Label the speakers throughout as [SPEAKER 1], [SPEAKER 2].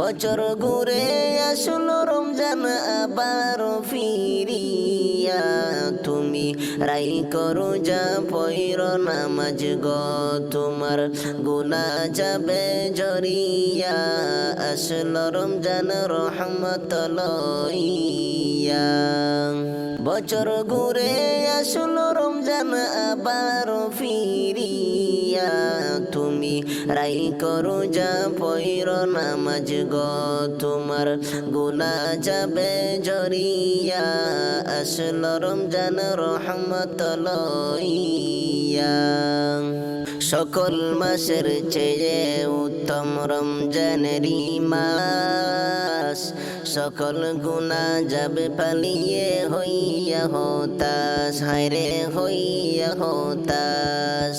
[SPEAKER 1] বছর ঘুরে আসলো রমজান, আবার ফিরিয়া। তুমি রাই করো যা পৈর নামাজ গ, তোমার গুনা যাবে জরিয়া। আসলো রমজান রহমত লইয়া। বছর ঘুরে আসলো রমজান আবার ফিরিয়া তুমি রাই করো যা পৈর নামাজ গ, তোমার গুনা যাবে জরিয়া। আসল রমজান রহমত লইয়া। সকল মাসের চেয়ে উত্তম রমজানেরই মাস সকল গুণা যাবে পালিয়ে হইয়া হতাস হায়রে হইয়া হতাস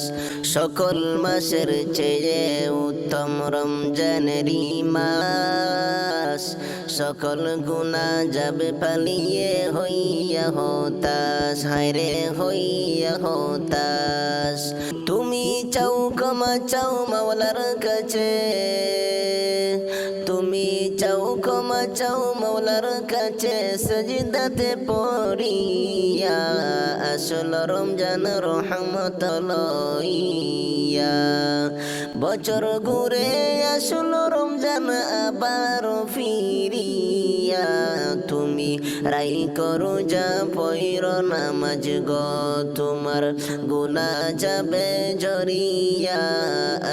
[SPEAKER 1] সকল মাসের চেয়ে উত্তম রমজানেরই মাস সকল গুণা যাবে পালিয়ে হইয়া হতাস হায়রে হইয়া হতাস তুমি চাও ক্ষমা, চাও মাওলার কাছে। তুমি চাও ক্ষমা, চাও মাওলার কাছে। সজিদাতে পড়িয়া, আসল রমজান রহমত লইয়া। বছর ঘুরে আসল রমজান, আবার ফিরিয়া। তুমি রাই করো যা পৈর নামাজ গ, তোমার গুনা যাবে জরিয়া।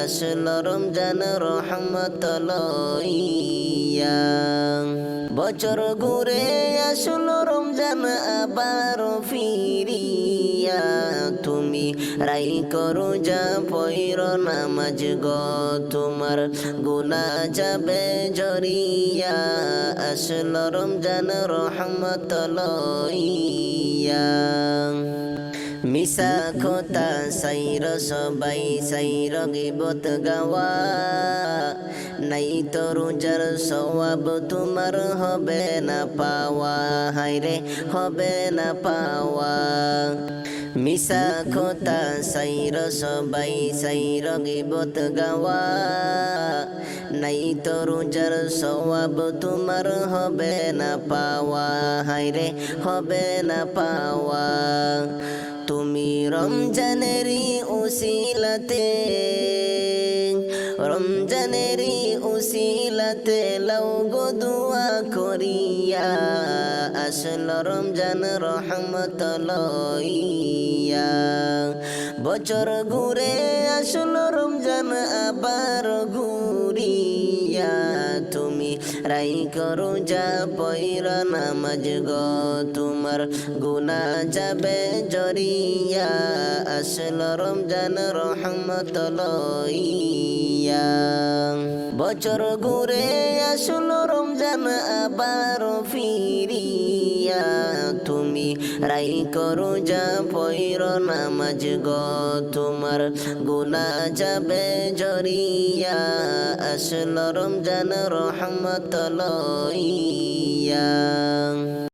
[SPEAKER 1] আসল রমজান, রহমত লইয়া। বছর ঘুরে আসলো রমজান, আবার ফিরিয়া। তুমি রাই করো যা পৈর নামাজ গ তোমার গুনা যাবে জরিয়া। আসল রমজান রহমত লইয়া। মিশা খোতা সাইর সবাই সাইর গিবত গাওয়া নাই তো রোজার সওয়াব তোমার হবে না পাওয়া হাইরে হবে না পাওয়া মিশা খোতা সাইর সবাই সাইর গিবত গাওয়া নাই তো রোজার সওয়াব তোমার হবে না পাওয়া হাইরে হবে না পাওয়া তুমি রমজানেরই উসিলাতে রমজানেরই উসিলাতে লও গো দুয়া করিয়া আসল রমজান রহমত লইয়া বছর ঘুরে আসল রমজান আবার ঘুরিয়া। তুমি রাই করো যা পৈর নামাজ গ, তোমার গুনা যাবে জরিয়া। আসল রমজান রহমত লইয়া বছর ঘুরে আসলো রমজান আবার ফিরিয়া তুমি রাই করো যা পৈর নামাজ গ, তোমার গুনা যাবে জরিয়া। আসল রমজান রহমত লইয়া।